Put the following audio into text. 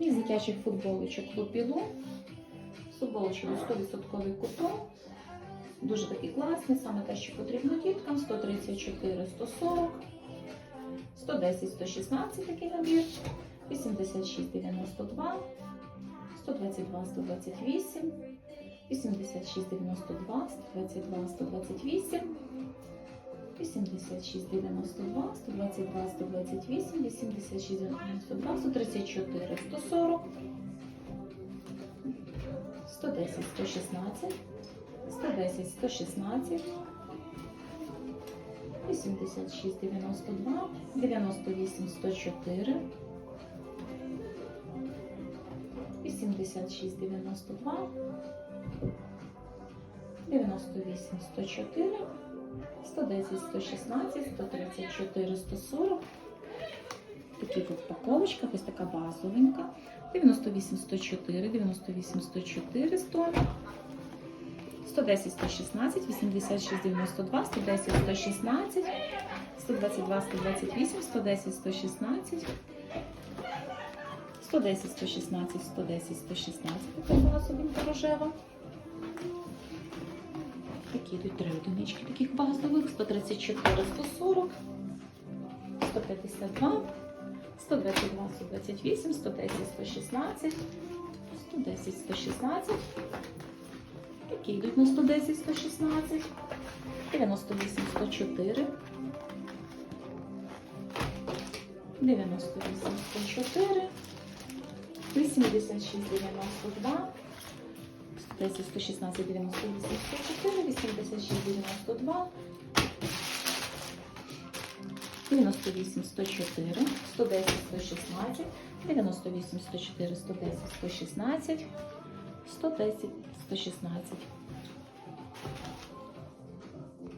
Із дитячих футболочок Лупілу. Футболочки 100% кутон. Дуже такі класні, саме те, що потрібно діткам. 134, 140, 110, 116 такий набір, 86, 92, 122, 128, 86, 92, 122, 128, 86, 92, 122, 128, 86, 92, 134, 140, 110, 116, 110, 116, 86, 92, 98, 104, 86, 92, 98, 104, 110, 116, 134, 140. Такі в упаковочках, ось така базовенька. 98, 104, 98, 104 100. 110, 116, 86, 92, 110, 116, 122, 128, 110, 116, 110, 116, 110, 116, така базовенька рожева. Такі йдуть три одинички таких базових, 134, 140, 152, 122, 128, 110, 116, 110, 116. Такі йдуть на 110, 116, 98, 104, 98, 104, 86, 92, 110, 116, 98, 104, 86, 92, 98, 104, 110, 116, 98, 104, 110, 116, 110, 116.